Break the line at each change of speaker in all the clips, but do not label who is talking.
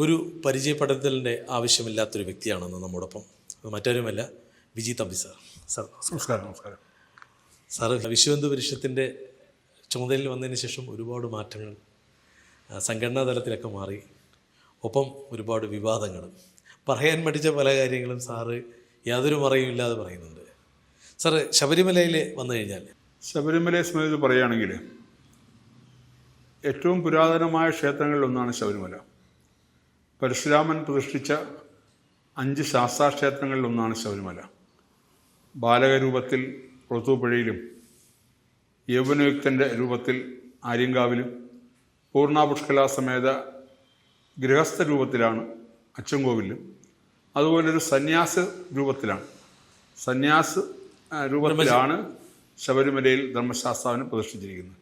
ഒരു പരിചയപ്പെടുത്തലിന്റെ ആവശ്യമില്ലാത്തൊരു വ്യക്തിയാണെന്ന് നമ്മോടൊപ്പം മറ്റാരുമല്ല വിജി തമ്പി സാർ. സാർ
നമസ്കാരം നമസ്കാരം.
സാർ വിശ്വഹിന്ദു പരിഷത്തിന്റെ ചുമതലയിൽ വന്നതിന് ശേഷം ഒരുപാട് മാറ്റങ്ങൾ സംഘടനാ തലത്തിലൊക്കെ മാറി ഒപ്പം ഒരുപാട് വിവാദങ്ങൾ. പറയാൻ പഠിച്ച പല കാര്യങ്ങളും സാറ് യാതൊരു മറയും ഇല്ലാതെ പറയുന്നുണ്ട്. സാറ് ശബരിമലയിൽ വന്നു കഴിഞ്ഞാൽ?
ശബരിമലയെ സംബന്ധിച്ച് പറയുകയാണെങ്കിൽ ഏറ്റവും പുരാതനമായ ക്ഷേത്രങ്ങളിലൊന്നാണ് ശബരിമല. പരശുരാമൻ പ്രതിഷ്ഠിച്ച അഞ്ച് ശാസ്താക്ഷേത്രങ്ങളിൽ ഒന്നാണ് ശബരിമല. ബാലകരൂപത്തിൽ പുറത്തുപുഴയിലും യൗവനയുക്തന്റെ രൂപത്തിൽ ആര്യങ്കാവിലും പൂർണാപുഷ്കല സമേത ഗൃഹസ്ഥ രൂപത്തിലാണ് അച്ചൻകോവിലും. അതുപോലെ ഒരു സന്യാസ രൂപത്തിലാണ്. സന്യാസ രൂപത്തിലാണ് ശബരിമലയിൽ ധർമ്മശാസ്താവിനെ പ്രതിഷ്ഠിച്ചിരിക്കുന്നത്.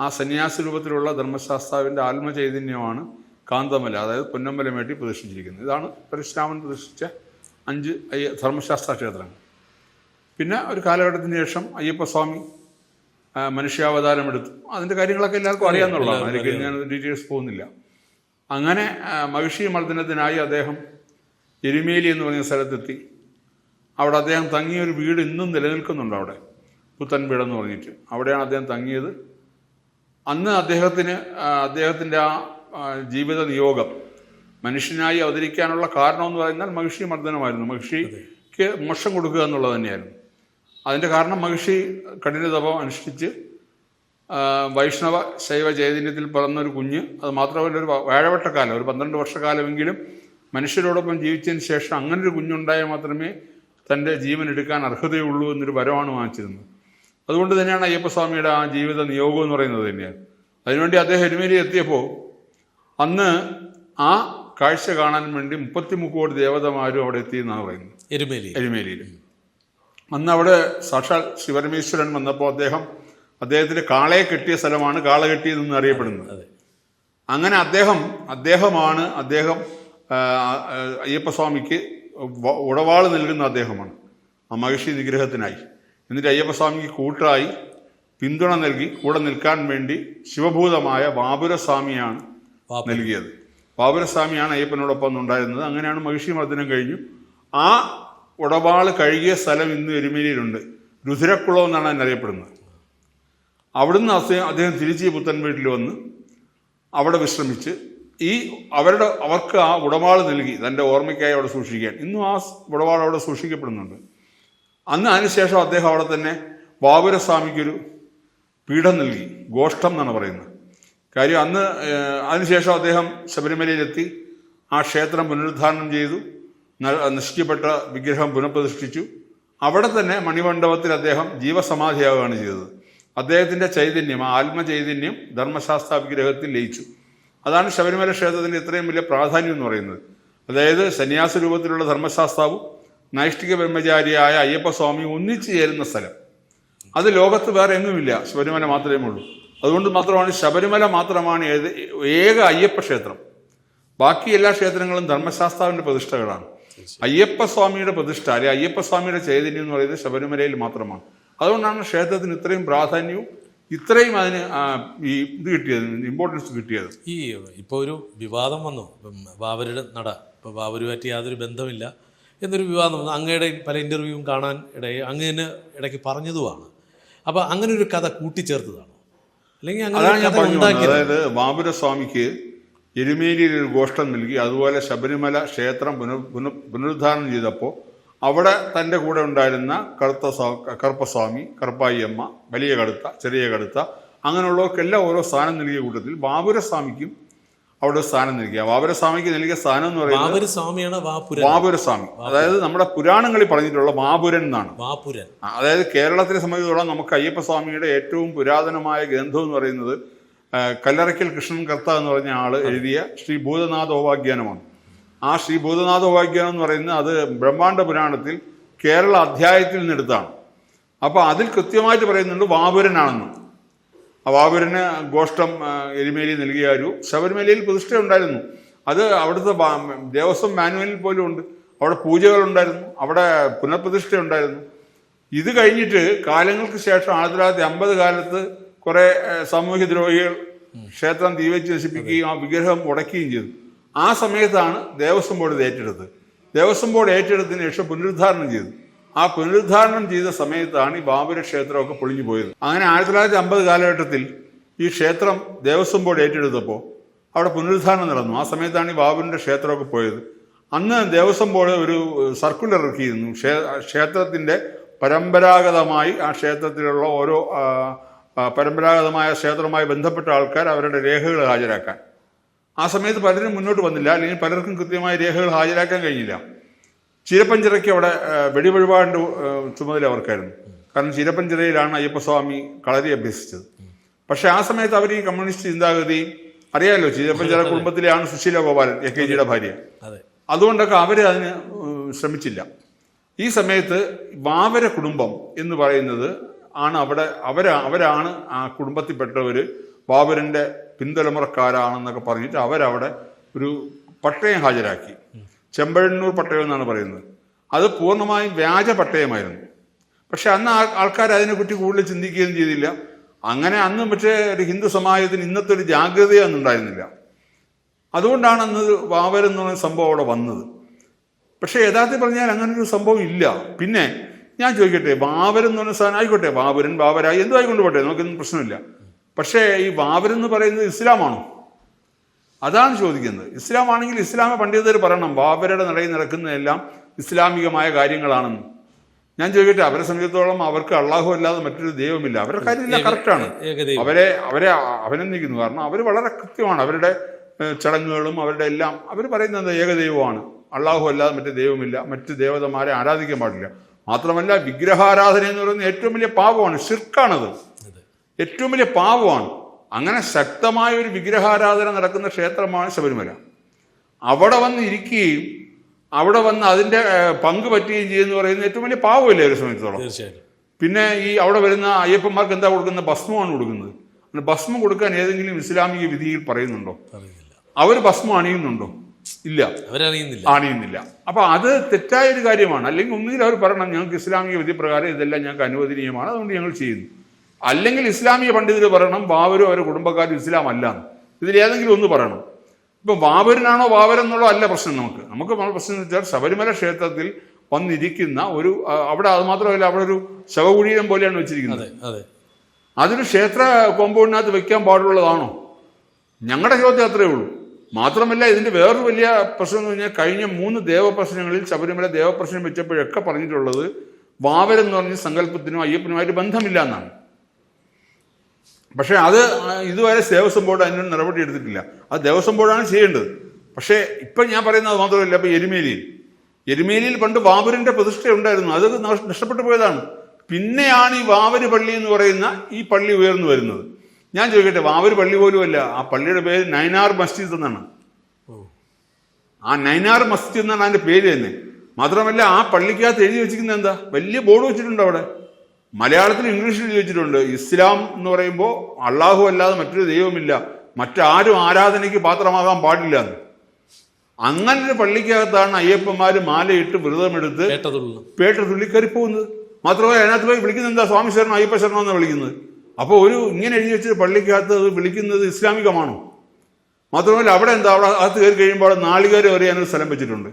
ആ സന്യാസ രൂപത്തിലുള്ള ധർമ്മശാസ്താവിന്റെ ആത്മചൈതന്യമാണ് കാന്തമല അതായത് പൊന്നമ്പലമേട്ടി പ്രതിഷ്ഠിച്ചിരിക്കുന്നത് ഇതാണ് പരശുരാമൻ പ്രതിഷ്ഠിച്ച അഞ്ച് അയ്യ ധർമ്മശാസ്ത്ര ക്ഷേത്രങ്ങൾ. പിന്നെ ഒരു കാലഘട്ടത്തിന് ശേഷം അയ്യപ്പസ്വാമി മനുഷ്യാവതാരം എടുത്തു. അതിന്റെ കാര്യങ്ങളൊക്കെ എല്ലാവർക്കും അറിയാമെന്നുള്ളതാണ് അതിലേക്ക് ഞാൻ ഡീറ്റെയിൽസ് പോകുന്നില്ല. അങ്ങനെ മഹിഷി മർദ്ദനത്തിനായി അദ്ദേഹം എരുമേലി എന്ന് പറഞ്ഞ സ്ഥലത്തെത്തി. അവിടെ അദ്ദേഹം തങ്ങിയ ഒരു വീട് ഇന്നും നിലനിൽക്കുന്നുണ്ട് അവിടെ. പുത്തൻ വീടെന്ന് പറഞ്ഞിട്ട്. അവിടെയാണ് അദ്ദേഹം തങ്ങിയത്. അന്ന് അദ്ദേഹത്തിന് അദ്ദേഹത്തിന്റെ ആ, ജീവിത നിയോഗം. മനുഷ്യനായി അവതരിക്കാനുള്ള കാരണം എന്ന് പറയുന്നത് മഹിഷി മർദ്ദനമായിരുന്നു. മഹിഷിക്ക് മോക്ഷം കൊടുക്കുക എന്നുള്ളത് തന്നെയായിരുന്നു. അതിന്റെ കാരണം മഹിഷി കഠിന തപം അനുഷ്ഠിച്ച് വൈഷ്ണവ ശൈവ ചൈതന്യത്തിൽ പിറന്ന ഒരു കുഞ്ഞ്. അത് മാത്രമല്ല ഒരു വാഴവട്ടക്കാലം ഒരു പന്ത്രണ്ട് വർഷക്കാലമെങ്കിലും മനുഷ്യരോടൊപ്പം ജീവിച്ചതിന് ശേഷം അങ്ങനെ ഒരു കുഞ്ഞുണ്ടായാൽ മാത്രമേ തന്റെ ജീവൻ എടുക്കാൻ അർഹതയുള്ളൂ എന്നൊരു വരമാണ് വാങ്ങിച്ചിരുന്നത്. അതുകൊണ്ട് തന്നെയാണ് അയ്യപ്പസ്വാമിയുടെ ആ ജീവിത നിയോഗം എന്ന് പറയുന്നത് തന്നെയാണ് അതിനുവേണ്ടി അദ്ദേഹം എരുമേലി എത്തിയപ്പോൾ അന്ന് ആ കാഴ്ച കാണാൻ വേണ്ടി മുപ്പത്തിമുക്കോടി ദേവതമാരും അവിടെ എത്തി എന്നാണ് പറയുന്നത്.
എരുമേലി.
എരുമേലിയിൽ അന്ന് അവിടെ സാക്ഷാൽ ശിവരമേശ്വരൻ വന്നപ്പോൾ അദ്ദേഹം അദ്ദേഹത്തിന്റെ കാളയെ കെട്ടിയ സ്ഥലമാണ് കാള കെട്ടിയതെന്ന് അറിയപ്പെടുന്നത്.
അതെ.
അങ്ങനെ അദ്ദേഹം അദ്ദേഹമാണ് അദ്ദേഹം അയ്യപ്പസ്വാമിക്ക് ഉടവാൾ ഉടവാൾ നൽകുന്ന അദ്ദേഹമാണ്. ആ മഹിഷി നിഗ്രഹത്തിനായി. എന്നിട്ട് അയ്യപ്പസ്വാമിക്ക് കൂട്ടായി പിന്തുണ നൽകി കൂടെ നിൽക്കാൻ വേണ്ടി ശിവഭൂതമായ ബാബുരസ്വാമിയാണ്. നൽകിയത്. പാപനസ്വാമിയാണ് അയ്യപ്പനോടൊപ്പം ഉണ്ടായിരുന്നത്. അങ്ങനെയാണ് മഹിഷി മർദ്ദനം കഴിഞ്ഞു. ആ ഉടവാൾ കഴുകിയ സ്ഥലം ഇന്ന് എരുമേലിയിലുണ്ട്. രുധിരക്കുളം എന്നാണ് അതിനറിയപ്പെടുന്നത് അവിടുന്ന് അദ്ദേഹം അദ്ദേഹം തിരിച്ച് പുത്തൻ വീട്ടിൽ വന്ന് അവിടെ വിശ്രമിച്ച് ഈ അവരുടെ അവർക്ക് ആ ഉടവാൾ നൽകി. തന്റെ ഓർമ്മയ്ക്കായി അവിടെ സൂക്ഷിക്കാൻ. ഇന്നും ആ ഉടവാൾ അവിടെ സൂക്ഷിക്കപ്പെടുന്നുണ്ട്. അന്ന് അതിനുശേഷം അദ്ദേഹം അവിടെ തന്നെ ബാബുരസ്വാമിക്കൊരു പീഠം നൽകി. ഗോഷ്ഠം എന്നാണ് പറയുന്നത്. കാര്യം അന്ന് അതിനുശേഷം അദ്ദേഹം ശബരിമലയിലെത്തി. ആ ക്ഷേത്രം പുനരുദ്ധാരണം ചെയ്തു. നശിക്കപ്പെട്ട വിഗ്രഹം പുനഃപ്രതിഷ്ഠിച്ചു. അവിടെ തന്നെ മണിമണ്ഡപത്തിൽ അദ്ദേഹം ജീവസമാധിയാവുകയാണ് ചെയ്തത്. അദ്ദേഹത്തിന്റെ ചൈതന്യം ആത്മചൈതന്യം ധർമ്മശാസ്ത്ര വിഗ്രഹത്തിൽ ലയിച്ചു. അതാണ് ശബരിമല ക്ഷേത്രത്തിന്റെ ഇത്രയും വലിയ പ്രാധാന്യം എന്ന് പറയുന്നത്. അതായത് സന്യാസ രൂപത്തിലുള്ള ധർമ്മശാസ്താവും നൈഷ്ഠിക ബ്രഹ്മചാരിയായ അയ്യപ്പസ്വാമിയും ഒന്നിച്ചു ചേരുന്ന സ്ഥലം. അത് ലോകത്ത് വേറെ എങ്ങുമില്ല. ശബരിമല മാത്രമേ ഉള്ളൂ. അതുകൊണ്ട് മാത്രമാണ് ശബരിമല മാത്രമാണ് ഏത് ഏക അയ്യപ്പ ക്ഷേത്രം. ബാക്കി എല്ലാ ക്ഷേത്രങ്ങളും ധർമ്മശാസ്താവിന്റെ പ്രതിഷ്ഠകളാണ്. അയ്യപ്പസ്വാമിയുടെ പ്രതിഷ്ഠ അല്ലെ അയ്യപ്പസ്വാമിയുടെ ചൈതന്യം എന്ന് പറയുന്നത് ശബരിമലയിൽ മാത്രമാണ്. അതുകൊണ്ടാണ് ക്ഷേത്രത്തിന് ഇത്രയും പ്രാധാന്യവും ഇത്രയും അതിന് ഈ ഇത് കിട്ടിയത് ഇമ്പോർട്ടൻസ് കിട്ടിയത്.
ഈ ഇപ്പോൾ ഒരു വിവാദം വന്നു. ബാബരുടെ നട ഇപ്പോൾ ബാബരുമായിട്ട് യാതൊരു ബന്ധമില്ല എന്നൊരു വിവാദം വന്നു. അങ്ങയുടെ പല ഇന്റർവ്യൂവും കാണാൻ ഇടയിൽ അങ്ങനെ ഇടയ്ക്ക് പറഞ്ഞതുമാണ്. അപ്പോൾ അങ്ങനെ ഒരു കഥ കൂട്ടിച്ചേർത്തതാണോ.
അതാണ് ഞാൻ പറഞ്ഞു അതായത് ബാബുരസ്വാമിക്ക് എരുമേലിയിൽ ഒരു ഗോഷ്ടം നൽകി അതുപോലെ ശബരിമല ക്ഷേത്രം പുനർ പുനരുദ്ധാരണം ചെയ്തപ്പോൾ അവിടെ തന്റെ കൂടെ ഉണ്ടായിരുന്ന കറുത്ത സ്വാ- കറുപ്പസ്വാമി കറുപ്പായിയമ്മ വലിയ കടുത്ത ചെറിയ കടുത്ത അങ്ങനെയുള്ളവർക്കെല്ലാം ഓരോ സ്ഥാനം നൽകിയ കൂട്ടത്തിൽ ബാബുരസ്വാമിക്കും അവിടെ സ്ഥാനം നൽകിയ. വാപുരസ്വാമിക്ക് നൽകിയ സ്ഥാനം എന്ന് പറയുന്നത് വാപുരസ്വാമി അതായത് നമ്മുടെ പുരാണങ്ങളിൽ പറഞ്ഞിട്ടുള്ള മാപുരൻ എന്നാണ്.
വാപുരൻ
അതായത് കേരളത്തിനെ സംബന്ധിച്ചിടത്തോളം നമുക്ക് അയ്യപ്പസ്വാമിയുടെ ഏറ്റവും പുരാതനമായ ഗ്രന്ഥം എന്ന് പറയുന്നത് കല്ലറയ്ക്കൽ കൃഷ്ണൻ കർത്ത എന്ന് പറഞ്ഞ ആൾ എഴുതിയ ശ്രീ ഭൂതനാഥോപാഖ്യാനമാണ് ആ ശ്രീ ഭൂതനാഥോപാഖ്യാനം എന്ന് പറയുന്നത് അത് ബ്രഹ്മാണ്ഡ പുരാണത്തിൽ കേരള അധ്യായത്തിൽ നിന്നെടുത്താണ് അപ്പോൾ അതിൽ കൃത്യമായിട്ട് പറയുന്നുണ്ട് വാപുരനാണെന്ന്. ആ ഗോഷ്ടം എരിമേലി നൽകിയ ഒരു ശബരിമലയിൽ പ്രതിഷ്ഠ ഉണ്ടായിരുന്നു. അത് അവിടുത്തെ ദേവസ്വം മാനുവലിൽ പോലും ഉണ്ട്. അവിടെ പൂജകളുണ്ടായിരുന്നു. അവിടെ പുനഃപ്രതിഷ്ഠ ഉണ്ടായിരുന്നു. ഇത് കഴിഞ്ഞിട്ട് കാലങ്ങൾക്ക് ശേഷം ആയിരത്തി തൊള്ളായിരത്തി അമ്പത് കാലത്ത് കുറെ സാമൂഹ്യ ദ്രോഹികൾ ക്ഷേത്രം തീവച്ച് നശിപ്പിക്കുകയും ആ വിഗ്രഹം ഉടയ്ക്കുകയും ചെയ്തു. ആ സമയത്താണ് ദേവസ്വം ബോർഡ് ഇത് ഏറ്റെടുത്തത്. ദേവസ്വം ബോർഡ് ഏറ്റെടുത്തതിന് ശേഷം പുനരുദ്ധാരണം ചെയ്തു. ആ പുനരുദ്ധാരണം ചെയ്ത സമയത്താണ് ഈ ബാബുര ക്ഷേത്രമൊക്കെ പൊളിഞ്ഞു പോയത്. അങ്ങനെ ആയിരത്തി തൊള്ളായിരത്തി അമ്പത് കാലഘട്ടത്തിൽ ഈ ക്ഷേത്രം ദേവസ്വം ബോർഡ് ഏറ്റെടുത്തപ്പോൾ അവിടെ പുനരുദ്ധാരണം നടന്നു. ആ സമയത്താണ് ഈ ബാബുവിന്റെ ക്ഷേത്രമൊക്കെ പോയത്. അന്ന് ദേവസ്വം ബോർഡ് ഒരു സർക്കുലർ ഇറക്കിയിരുന്നു. ക്ഷേ- ക്ഷേത്രത്തിന്റെ പരമ്പരാഗതമായി ആ ക്ഷേത്രത്തിലുള്ള ഓരോ പരമ്പരാഗതമായ ക്ഷേത്രവുമായി ബന്ധപ്പെട്ട ആൾക്കാർ അവരുടെ രേഖകൾ ഹാജരാക്കാൻ. ആ സമയത്ത് പലരും മുന്നോട്ട് വന്നില്ല. അല്ലെങ്കിൽ പലർക്കും കൃത്യമായ രേഖകൾ ഹാജരാക്കാൻ കഴിഞ്ഞില്ല. ചീരപ്പഞ്ചിറയ്ക്ക് അവിടെ വെടിവഴിപാടിന്റെ ചുമതല അവർക്കായിരുന്നു. കാരണം ചീരപ്പഞ്ചിറയിലാണ് അയ്യപ്പസ്വാമി കളരി അഭ്യസിച്ചത്. പക്ഷെ ആ സമയത്ത് അവർ ഈ കമ്മ്യൂണിസ്റ്റ് ചിന്താഗതി അറിയാമല്ലോ ചീരപ്പഞ്ചിറ കുടുംബത്തിലെയാണ് സുശീല ഗോപാലൻ എ കെ ജിയുടെ ഭാര്യ.
അതെ.
അതുകൊണ്ടൊക്കെ അവർ അതിന് ശ്രമിച്ചില്ല. ഈ സമയത്ത് വാവര കുടുംബം എന്ന് പറയുന്നത് ആണ് അവിടെ അവരാ അവരാണ് ആ കുടുംബത്തിൽപ്പെട്ടവർ വാവരന്റെ പിന്തലമുറക്കാരാണെന്നൊക്കെ പറഞ്ഞിട്ട് അവരവിടെ ഒരു പട്ടയം ഹാജരാക്കി. ചെമ്പഴന്നൂർ പട്ടയം എന്നാണ് പറയുന്നത്. അത് പൂർണമായും വ്യാജ പട്ടയമായിരുന്നു. പക്ഷെ അന്ന് ആൾക്കാർ അതിനെപ്പറ്റി കൂടുതൽ ചിന്തിക്കുകയും ചെയ്തില്ല. അങ്ങനെ അന്ന് പക്ഷേ ഒരു ഹിന്ദു സമാജത്തിന് ഇന്നത്തെ ഒരു ജാഗ്രതയൊന്നും ഉണ്ടായിരുന്നില്ല. അതുകൊണ്ടാണ് അന്ന് വാവർ പറയുന്ന സംഭവം അവിടെ വന്നത്. പക്ഷേ യഥാർത്ഥത്തിൽ പറഞ്ഞാൽ അങ്ങനെ ഒരു സംഭവം ഇല്ല. പിന്നെ ഞാൻ ചോദിക്കട്ടെ വാവരൻ എന്ന് പറയുന്ന സാധനം ആയിക്കോട്ടെ വാവരൻ വാവരായി എന്തും ആയിക്കൊണ്ട് പോട്ടെ നമുക്കൊന്നും പ്രശ്നമില്ല. പക്ഷേ ഈ വാവരൻ എന്ന് പറയുന്നത് ഇസ്ലാമാണോ. അതാണ് ചോദിക്കുന്നത്. ഇസ്ലാം ആണെങ്കിൽ ഇസ്ലാമ പണ്ഡിതർ പറയണം ബാബരുടെ നടയിൽ നടക്കുന്നതെല്ലാം ഇസ്ലാമികമായ കാര്യങ്ങളാണെന്ന്. ഞാൻ ചോദിക്കട്ടെ അവരെ സംബന്ധിച്ചിടത്തോളം അവർക്ക് അള്ളാഹു അല്ലാതെ മറ്റൊരു ദൈവമില്ല. അവരുടെ കാര്യമെല്ലാം കറക്റ്റാണ്. അവരെ അവരെ അഭിനന്ദിക്കുന്നു. കാരണം അവർ വളരെ കൃത്യമാണ്. അവരുടെ ചടങ്ങുകളും അവരുടെ എല്ലാം അവർ പറയുന്നത് ഏകദൈവമാണ്. അള്ളാഹു അല്ലാതെ മറ്റു ദൈവമില്ല. മറ്റു ദേവതമാരെ ആരാധിക്കാൻ പാടില്ല. മാത്രമല്ല വിഗ്രഹാരാധന എന്ന് പറയുന്നത് ഏറ്റവും വലിയ പാപമാണ്. ഷിർക്കാണത് ഏറ്റവും വലിയ പാപമാണ്. അങ്ങനെ ശക്തമായ ഒരു വിഗ്രഹാരാധന നടക്കുന്ന ക്ഷേത്രമാണ് ശബരിമല. അവിടെ വന്ന് ഇരിക്കുകയും അവിടെ വന്ന് അതിന്റെ പങ്ക് പറ്റുകയും ചെയ്യുമെന്ന് പറയുന്നത് ഏറ്റവും വലിയ പാവമല്ലേ ഒരു സമയത്തോളം. പിന്നെ ഈ അവിടെ വരുന്ന അയ്യപ്പന്മാർക്ക് എന്താ കൊടുക്കുന്നത്? ഭസ്മമാണ് കൊടുക്കുന്നത്. ഭസ്മം കൊടുക്കാൻ ഏതെങ്കിലും ഇസ്ലാമിക വിധിയിൽ പറയുന്നുണ്ടോ? അവർ ഭസ്മം അണിയുന്നുണ്ടോ? ഇല്ല.
അവരറിയുന്നില്ല.
അണിയുന്നില്ല. അപ്പൊ അത് തെറ്റായ ഒരു കാര്യമാണ്. അല്ലെങ്കിൽ ഒന്നുകിൽ അവർ പറയണം ഞങ്ങൾക്ക് ഇസ്ലാമിക വിധി പ്രകാരം ഇതെല്ലാം ഞങ്ങൾക്ക് അനുവദനീയമാണ് അതുകൊണ്ട് ഞങ്ങൾ ചെയ്യുന്നു. അല്ലെങ്കിൽ ഇസ്ലാമിക പണ്ഡിതർ പറയണം ബാബരും അവരുടെ കുടുംബക്കാരും ഇസ്ലാം അല്ല ഇതിൽ ഏതെങ്കിലും ഒന്ന് പറയണം. ഇപ്പം ബാബരനാണോ ബാബരൻ എന്നുള്ളോ അല്ല പ്രശ്നം നമുക്ക്. നമുക്ക് പ്രശ്നം എന്ന് വെച്ചാൽ ശബരിമല ക്ഷേത്രത്തിൽ വന്നിരിക്കുന്ന ഒരു അവിടെ അത് മാത്രമല്ല അവിടെ ഒരു ശവകുടീരം പോലെയാണ് വെച്ചിരിക്കുന്നത്.
അതെ അതെ.
അതൊരു ക്ഷേത്ര കോമ്പൗണ്ടിനകത്ത് വെക്കാൻ പാടുള്ളതാണോ? ഞങ്ങളുടെ ചോദ്യം അത്രയേ ഉള്ളൂ. മാത്രമല്ല ഇതിന്റെ വേറൊരു വലിയ പ്രശ്നം എന്ന് പറഞ്ഞാൽ കഴിഞ്ഞ മൂന്ന് ദേവപ്രശ്നങ്ങളിൽ ശബരിമല ദേവപ്രശ്നം വെച്ചപ്പോഴൊക്കെ പറഞ്ഞിട്ടുള്ളത് വാവരെന്ന് പറഞ്ഞ സങ്കല്പത്തിനും അയ്യപ്പനുമായിട്ട് ബന്ധമില്ല എന്നാണ്. പക്ഷേ അത് ഇതുവരെ ദേവസ്വം ബോർഡ് അതിനൊരു നടപടി എടുത്തിട്ടില്ല. അത് ദേവസ്വം ബോർഡാണ് ചെയ്യേണ്ടത്. പക്ഷേ ഇപ്പം ഞാൻ പറയുന്നത് മാത്രമല്ല ഇപ്പം എരുമേലിയിൽ. എരുമേലിയിൽ പണ്ട് വാവുരിന്റെ പ്രതിഷ്ഠ ഉണ്ടായിരുന്നു. അത് നഷ്ടപ്പെട്ടു പോയതാണ്. പിന്നെയാണ് ഈ വാവര് പള്ളി എന്ന് പറയുന്ന ഈ പള്ളി ഉയർന്നു വരുന്നത്. ഞാൻ ചോദിക്കട്ടെ വാവര് പള്ളി പോലുമല്ല ആ പള്ളിയുടെ പേര് നൈനാർ മസ്ജിദ് എന്നാണ്. ആ നൈനാർ മസ്ജിദ് എന്നാണ് അതിന്റെ പേര് തന്നെ. മാത്രമല്ല ആ പള്ളിക്കകത്ത് എഴുതി വെച്ചിരിക്കുന്നത് എന്താ? വലിയ ബോർഡ് വെച്ചിട്ടുണ്ട് അവിടെ. മലയാളത്തിൽ ഇംഗ്ലീഷിൽ ചോദിച്ചിട്ടുണ്ട് ഇസ്ലാം എന്ന് പറയുമ്പോൾ അള്ളാഹു അല്ലാതെ മറ്റൊരു ദൈവമില്ല. മറ്റാരും ആരാധനയ്ക്ക് പാത്രമാകാൻ പാടില്ല എന്ന്. അങ്ങനെ ഒരു പള്ളിക്കകത്താണ് അയ്യപ്പന്മാർ മാലയിട്ട് വ്രതമെടുത്ത് പേട്ട തുള്ളിക്കറി പോകുന്നത് മാത്രമല്ല അതിനകത്ത് പോയി വിളിക്കുന്നത് എന്താ? സ്വാമി ശരണം അയ്യപ്പ ശരണം എന്ന് വിളിക്കുന്നത്? അപ്പോൾ ഒരു ഇങ്ങനെ എഴുതി വെച്ചൊരു പള്ളിക്കകത്ത് അത് വിളിക്കുന്നത് ഇസ്ലാമികമാണോ? മാത്രമല്ല അവിടെ എന്താ? അവിടെ അകത്ത് കയറി കഴിയുമ്പോൾ നാളികേരം എറിയാനൊരു സ്ഥലം വെച്ചിട്ടുണ്ട്.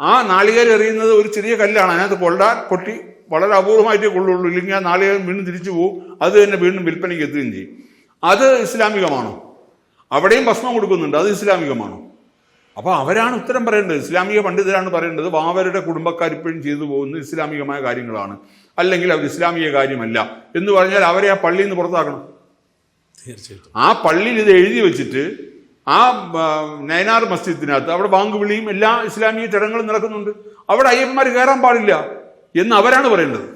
ആ നാളികേരം എറിയുന്നത് ഒരു ചെറിയ കല്ലാണ്. അതിനകത്ത് കൊള്ളാൻ പൊട്ടി വളരെ അപൂർവമായിട്ടേ കൊള്ളുള്ളൂ. ഇല്ലെങ്കിൽ ആ നാളികേരം വീണ്ടും തിരിച്ചു പോകും അത് തന്നെ വീണ്ടും വിൽപ്പനയ്ക്ക് എത്തുകയും ചെയ്യും. അത് ഇസ്ലാമികമാണോ? അവിടെയും ഭക്ഷണം കൊടുക്കുന്നുണ്ട്. അത് ഇസ്ലാമികമാണോ? അപ്പോൾ അവരാണ് ഉത്തരം പറയേണ്ടത്. ഇസ്ലാമിക പണ്ഡിതരാണ് പറയേണ്ടത്. വാവരുടെ കുടുംബക്കാർ ഇപ്പോഴും ചെയ്തു പോകുന്നത് ഇസ്ലാമികമായ കാര്യങ്ങളാണ്. അല്ലെങ്കിൽ അവർ ഇസ്ലാമിക കാര്യമല്ല എന്ന് പറഞ്ഞാൽ അവരെ ആ പള്ളിയിൽ നിന്ന് പുറത്താക്കണം.
തീർച്ചയായിട്ടും.
ആ പള്ളിയിൽ ഇത് എഴുതി വെച്ചിട്ട് ആ നയനാർ മസ്ജിദിനകത്ത് അവിടെ ബാങ്ക് വിളിയും എല്ലാ ഇസ്ലാമിക ചടങ്ങുകളും നടക്കുന്നുണ്ട്. അവിടെ അയ്യന്മാർ കയറാൻ പാടില്ല. എന്ന് അവരാണ് പറയേണ്ടത്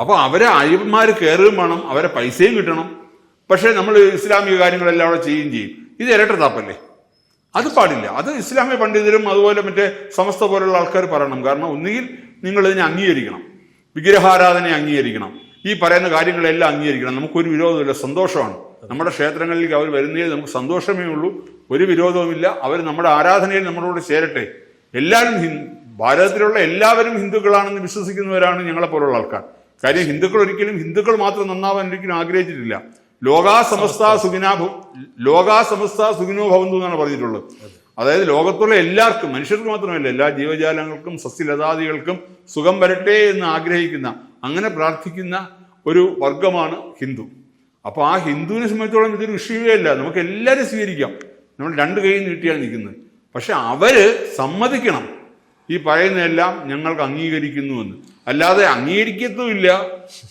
അപ്പോൾ അവരെ അയ്യപ്പന്മാർ കയറുകയും വേണം അവരെ പൈസയും കിട്ടണം. പക്ഷേ നമ്മൾ ഇസ്ലാമിക കാര്യങ്ങളെല്ലാം അവിടെ ചെയ്യുകയും ചെയ്യും. ഇത് ഇരട്ട താപ്പല്ലേ? അത് പാടില്ല. അത് ഇസ്ലാമിക പണ്ഡിതരും അതുപോലെ മറ്റേ സമസ്ത പോലുള്ള ആൾക്കാർ പറയണം. കാരണം ഒന്നുകിൽ നിങ്ങൾ ഇതിനെ അംഗീകരിക്കണം. വിഗ്രഹാരാധനയെ അംഗീകരിക്കണം. ഈ പറയുന്ന കാര്യങ്ങളെല്ലാം അംഗീകരിക്കണം. നമുക്കൊരു വിരോധമില്ല. സന്തോഷമാണ്. നമ്മുടെ ക്ഷേത്രങ്ങളിലേക്ക് അവർ വരുന്നതിൽ നമുക്ക് സന്തോഷമേ ഉള്ളൂ. ഒരു വിരോധവുമില്ല. അവർ നമ്മുടെ ആരാധനയിൽ നമ്മളോട് ചേരട്ടെ. എല്ലാവരും ഭാരതത്തിലുള്ള എല്ലാവരും ഹിന്ദുക്കളാണെന്ന് വിശ്വസിക്കുന്നവരാണ് ഞങ്ങളെ പോലുള്ള ആൾക്കാർ. കാര്യം ഹിന്ദുക്കൾ ഒരിക്കലും ഹിന്ദുക്കൾ മാത്രം നന്നാവാൻ ഒരിക്കലും ആഗ്രഹിച്ചിട്ടില്ല. ലോകാ സമസ്ത സുഖിനാഭു ലോകാസമസ്ത സുഖിനോ ഭവന്തു എന്നാണ് പറഞ്ഞിട്ടുള്ളത്. അതായത് ലോകത്തുള്ള എല്ലാവർക്കും മനുഷ്യർക്ക് മാത്രമല്ല എല്ലാ ജീവജാലങ്ങൾക്കും സസ്യലതാദികൾക്കും സുഖം വരട്ടെ എന്ന് ആഗ്രഹിക്കുന്ന അങ്ങനെ പ്രാർത്ഥിക്കുന്ന ഒരു വർഗമാണ് ഹിന്ദു. അപ്പോൾ ആ ഹിന്ദുവിനെ സംബന്ധിച്ചോളം ഇതൊരു വിഷയമേ അല്ല നമുക്ക് എല്ലാവരും സ്വീകരിക്കാം. നമ്മൾ രണ്ട് കൈ നീട്ടിയാണ് നിൽക്കുന്നത്. പക്ഷെ അവർ സമ്മതിക്കണം. ഈ പറയുന്നതെല്ലാം ഞങ്ങൾക്ക് അംഗീകരിക്കുന്നുവെന്ന്. അല്ലാതെ അംഗീകരിക്കത്തുമില്ല.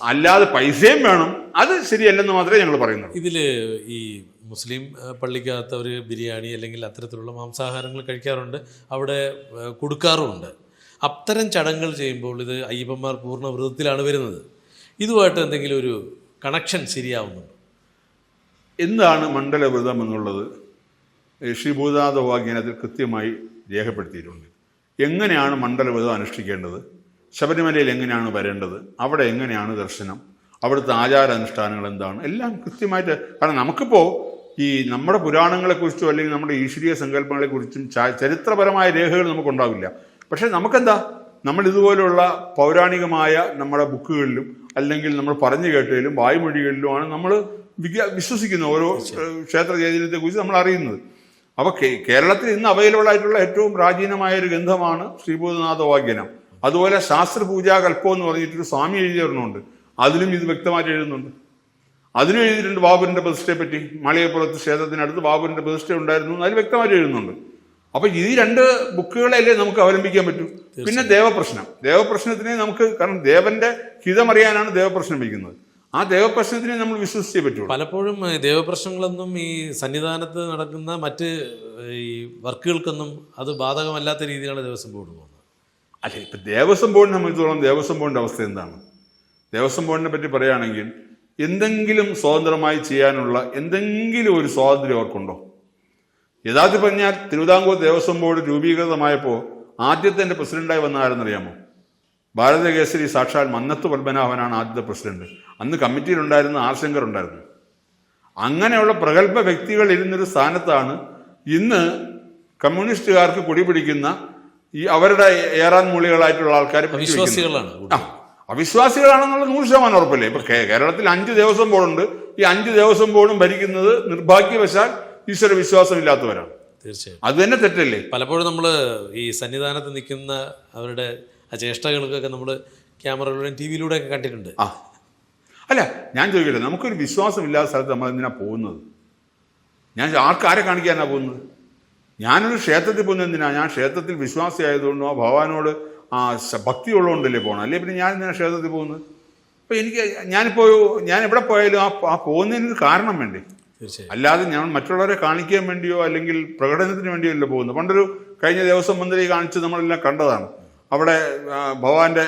അല്ലാതെ പൈസയും വേണം. അത് ശരിയല്ലെന്ന് മാത്രമേ ഞങ്ങൾ പറയുന്നുള്ളൂ.
ഇതിൽ ഈ മുസ്ലിം പള്ളിക്കകത്തവർ പള്ളിക്കകത്ത് അവർ ബിരിയാണി അല്ലെങ്കിൽ അത്തരത്തിലുള്ള മാംസാഹാരങ്ങൾ കഴിക്കാറുണ്ട്. അവിടെ കൊടുക്കാറുമുണ്ട്. അത്തരം ചടങ്ങുകൾ ചെയ്യുമ്പോൾ ഇത് അയ്യപ്പന്മാർ പൂർണ വ്രതത്തിലാണ് വരുന്നത്. ഇതുമായിട്ട് എന്തെങ്കിലും ഒരു കണക്ഷൻ ശരിയാവുന്നുണ്ട്?
എന്താണ് മണ്ഡലവ്രതം എന്നുള്ളത്? ശ്രീഭൂതാതവാഗ്യനത്തിൽ കൃത്യമായി രേഖപ്പെടുത്തിയിട്ടുണ്ട്. എങ്ങനെയാണ് മണ്ഡലവ്രതം അനുഷ്ഠിക്കേണ്ടത്? ശബരിമലയിൽ എങ്ങനെയാണ് വരേണ്ടത്? അവിടെ എങ്ങനെയാണ് ദർശനം? അവിടുത്തെ ആചാരാനുഷ്ഠാനങ്ങൾ എന്താണ്? എല്ലാം കൃത്യമായിട്ട് കാരണം നമുക്കിപ്പോൾ ഈ നമ്മുടെ പുരാണങ്ങളെക്കുറിച്ചോ അല്ലെങ്കിൽ നമ്മുടെ ഈശ്വരീയ സങ്കല്പങ്ങളെക്കുറിച്ചും ചരിത്രപരമായ രേഖകൾ നമുക്കുണ്ടാവില്ല. പക്ഷേ നമുക്കെന്താ? നമ്മൾ പൗരാണികമായ നമ്മുടെ ബുക്കുകളിലും അല്ലെങ്കിൽ നമ്മൾ പറഞ്ഞു കേട്ടതിലും വായ്മൊഴികളിലുമാണ് നമ്മൾ വിശ്വസിക്കുന്നത് വിശ്വസിക്കുന്ന ഓരോ ക്ഷേത്ര ചൈതന്യത്തെക്കുറിച്ച് നമ്മൾ അറിയുന്നത്. അപ്പോൾ കേരളത്തിൽ ഇന്ന് അവൈലബിൾ ആയിട്ടുള്ള ഏറ്റവും പ്രാചീനമായ ഒരു ഗ്രന്ഥമാണ് ശ്രീഭൂതനാഥ വാഗ്യനം അതുപോലെ ശാസ്ത്രപൂജാ കൽപ്പം എന്ന് പറഞ്ഞിട്ടൊരു സ്വാമി എഴുതി ഒരെണ്ണമുണ്ട് അതിലും ഇത് വ്യക്തമായിട്ട് എഴുതുന്നുണ്ട്. അതിനും എഴുതിയിട്ടുണ്ട് ബാബുവിന്റെ പ്രതിഷ്ഠയെ പറ്റി മാളികപ്പുറത്ത് ക്ഷേത്രത്തിനടുത്ത് ബാബുവിന്റെ പ്രതിഷ്ഠ ഉണ്ടായിരുന്നു എന്ന് അതിൽ വ്യക്തമായിട്ട് എഴുതുന്നുണ്ട്. അപ്പൊ ഈ രണ്ട് ബുക്കുകളല്ലേ നമുക്ക് അവലംബിക്കാൻ പറ്റൂ? പിന്നെ ദേവപ്രശ്നം. ദേവപ്രശ്നത്തിനെ നമുക്ക് കാരണം ദേവന്റെ ഹിതമറിയാനാണ് ദേവപ്രശ്നം വയ്ക്കുന്നത് ആ ദേവപ്രശ്നത്തിനെ നമ്മൾ വിശ്വസിച്ചേ പറ്റുള്ളൂ.
പലപ്പോഴും ദേവപ്രശ്നങ്ങളൊന്നും ഈ സന്നിധാനത്ത് നടക്കുന്ന മറ്റ് ഈ വർക്കുകൾക്കൊന്നും അത് ബാധകമല്ലാത്ത രീതിയിലാണ് ദേവസ്വം ബോർഡ് പോകുന്നത്.
അല്ല ഇപ്പൊ ദേവസ്വം ബോർഡിനെ സംബന്ധിച്ചിടത്തോളം ദേവസ്വം ബോർഡിന്റെ അവസ്ഥ എന്താണ്? ദേവസ്വം ബോർഡിനെ പറ്റി പറയുകയാണെങ്കിൽ എന്തെങ്കിലും സ്വതന്ത്രമായി ചെയ്യാനുള്ള എന്തെങ്കിലും ഒരു സ്വാതന്ത്ര്യം അവർക്കുണ്ടോ? യഥാർത്ഥത്തിൽ പറഞ്ഞാൽ തിരുവിതാംകൂർ ദേവസ്വം ബോർഡ് രൂപീകൃതമായപ്പോൾ ആദ്യത്തെ എന്റെ പ്രസിഡന്റായി വന്ന ആരെന്നറിയാമോ? ഭാരതകേസരി സാക്ഷാൽ മന്നത്ത് പത്മനാഭനാണ് ആദ്യത്തെ പ്രസിഡന്റ്. അന്ന് കമ്മിറ്റിയിലുണ്ടായിരുന്ന ആർ ശങ്കർ ഉണ്ടായിരുന്നു. അങ്ങനെയുള്ള പ്രഗത്ഭ വ്യക്തികൾ ഇരുന്നൊരു സ്ഥാനത്താണ് ഇന്ന് കമ്മ്യൂണിസ്റ്റുകാർക്ക് കൊടി പിടിക്കുന്ന ഈ അവരുടെ ഏറാൻ മൂളികളായിട്ടുള്ള ആൾക്കാർ അവിശ്വാസികളാണ് അവിശ്വാസികളാണെന്നുള്ള നൂറ് ശതമാനം ഉറപ്പല്ലേ? ഇപ്പൊ കേരളത്തിൽ അഞ്ച് ദിവസം ബോർഡുണ്ട്. ഈ അഞ്ച് ദിവസം ബോർഡും ഭരിക്കുന്നത് നിർഭാഗ്യവശാൽ ഈശ്വര വിശ്വാസമില്ലാത്തവരാണ്.
തീർച്ചയായും.
അത് തന്നെ തെറ്റല്ലേ?
പലപ്പോഴും നമ്മൾ ഈ സന്നിധാനത്ത് നിൽക്കുന്ന അവരുടെ ആ ചേഷ്ടകൾക്കൊക്കെ നമ്മൾ ക്യാമറയിലൂടെയും ടി വിയിലൂടെയൊക്കെ കണ്ടിട്ടുണ്ട്.
ആ. അല്ല ഞാൻ ചോദിക്കട്ടെ നമുക്കൊരു വിശ്വാസമില്ലാത്ത സ്ഥലത്ത് നമ്മൾ എന്തിനാണ് പോകുന്നത്? ഞാൻ ആർക്കാരെ കാണിക്കാനാണ് പോകുന്നത്? ഞാനൊരു ക്ഷേത്രത്തിൽ പോകുന്നത് എന്തിനാണ് ഞാൻ ക്ഷേത്രത്തിൽ വിശ്വാസി ആ ഭഗവാനോട് ആ ഭക്തി ഉള്ളതുകൊണ്ടല്ലേ പോകണം അല്ലേ പിന്നെ ഞാൻ എന്തിനാണ് ക്ഷേത്രത്തിൽ പോകുന്നത്? അപ്പോൾ എനിക്ക് ഞാനിപ്പോൾ ഞാൻ എവിടെ പോയാലും ആ ആ പോകുന്നതിനൊരു കാരണം വേണ്ടേ? അല്ലാതെ ഞാൻ മറ്റുള്ളവരെ കാണിക്കാൻ വേണ്ടിയോ അല്ലെങ്കിൽ പ്രകടനത്തിന് വേണ്ടിയോ അല്ല പോകുന്നത്. പണ്ടൊരു കഴിഞ്ഞ ദിവസം മന്ത്രി കാണിച്ച് നമ്മളെല്ലാം കണ്ടതാണ്. അവിടെ ഭഗവാന്റെ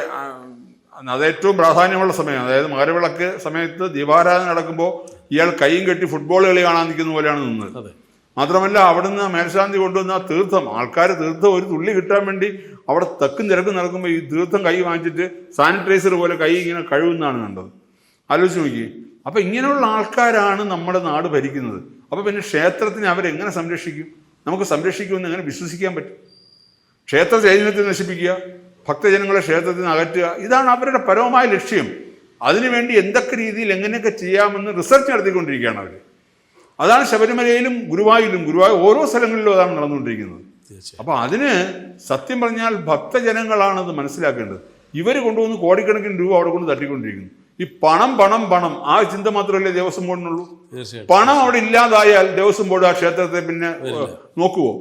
അത് ഏറ്റവും പ്രാധാന്യമുള്ള സമയം. അതായത് മകരവിളക്ക് സമയത്ത് ദീപാരാധന നടക്കുമ്പോൾ ഇയാൾ കൈയും കെട്ടി ഫുട്ബോൾ കളി കാണാൻ നിൽക്കുന്ന പോലെയാണ് നിന്നത്. മാത്രമല്ല അവിടുന്ന് മേൽശാന്തി കൊണ്ടുവന്ന തീർത്ഥം ആൾക്കാർ തീർത്ഥം ഒരു തുള്ളി കിട്ടാൻ വേണ്ടി അവിടെ തെക്കും തിരക്കും നടക്കുമ്പോൾ ഈ തീർത്ഥം കൈ വാങ്ങിച്ചിട്ട് സാനിറ്റൈസർ പോലെ കൈ ഇങ്ങനെ കഴുകുന്നതാണ് കണ്ടത്. ആലോചിച്ച് നോക്കി അപ്പൊ ഇങ്ങനെയുള്ള ആൾക്കാരാണ് നമ്മുടെ നാട് ഭരിക്കുന്നത്. അപ്പൊ പിന്നെ ക്ഷേത്രത്തിനെ അവരെങ്ങനെ സംരക്ഷിക്കും? നമുക്ക് സംരക്ഷിക്കുമെന്ന് എങ്ങനെ വിശ്വസിക്കാൻ പറ്റും? ക്ഷേത്ര ചൈതന്യത്തെ നശിപ്പിക്കുക ഭക്തജനങ്ങളെ ക്ഷേത്രത്തിൽ നിന്ന് അകറ്റുക ഇതാണ് അവരുടെ പരമമായ ലക്ഷ്യം. അതിനുവേണ്ടി എന്തൊക്കെ രീതിയിൽ എങ്ങനെയൊക്കെ ചെയ്യാമെന്ന് റിസർച്ച് നടത്തിക്കൊണ്ടിരിക്കുകയാണ് അവർ. അതാണ് ശബരിമലയിലും ഗുരുവായൂരിലും ഗുരുവായൂർ ഓരോ സ്ഥലങ്ങളിലും അതാണ് നടന്നുകൊണ്ടിരിക്കുന്നത്.
അപ്പോൾ
അപ്പൊ അതിന് സത്യം പറഞ്ഞാൽ ഭക്തജനങ്ങളാണ് അത് മനസ്സിലാക്കേണ്ടത്. ഇവർ കൊണ്ടുവന്ന് കോടിക്കണക്കിന് രൂപ അവിടെ കൊണ്ട് തട്ടിക്കൊണ്ടിരിക്കുന്നു. ഈ പണം പണം പണം ആ ചിന്ത മാത്രമല്ലേ ദേവസ്വം ബോർഡിനുള്ളൂ? പണം അവിടെ ഇല്ലാതായാൽ ദേവസ്വം ബോർഡ് ആ ക്ഷേത്രത്തെ പിന്നെ നോക്കുവോ?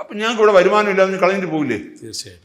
അപ്പൊ ഞങ്ങൾക്ക് ഇവിടെ വരുമാനം ഇല്ലാതെ കളഞ്ഞിട്ട് പോകില്ലേ
തീർച്ചയായും